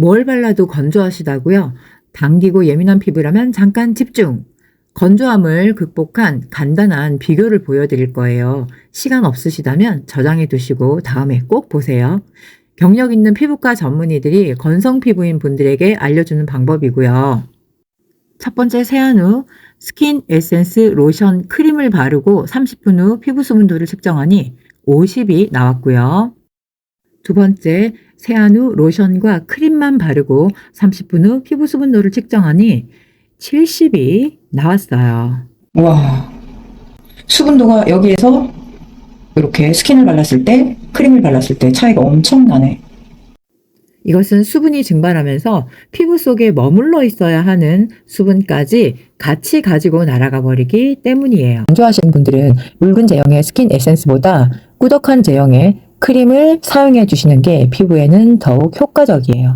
뭘 발라도 건조하시다고요? 당기고 예민한 피부라면 잠깐 집중. 건조함을 극복한 간단한 비교를 보여드릴 거예요. 시간 없으시다면 저장해 두시고 다음에 꼭 보세요. 경력 있는 피부과 전문의들이 건성 피부인 분들에게 알려주는 방법이고요. 첫 번째 세안 후 스킨 에센스 로션 크림을 바르고 30분 후 피부 수분도를 측정하니 50이 나왔고요. 두 번째 세안 후 로션과 크림만 바르고 30분 후 피부 수분도를 측정하니 70이 나왔어요. 와. 수분도가 여기에서 이렇게 스킨을 발랐을 때, 크림을 발랐을 때 차이가 엄청 나네. 이것은 수분이 증발하면서 피부 속에 머물러 있어야 하는 수분까지 같이 가지고 날아가 버리기 때문이에요. 건조하신 분들은 묽은 제형의 스킨 에센스보다 꾸덕한 제형의 크림을 사용해 주시는 게 피부에는 더욱 효과적이에요.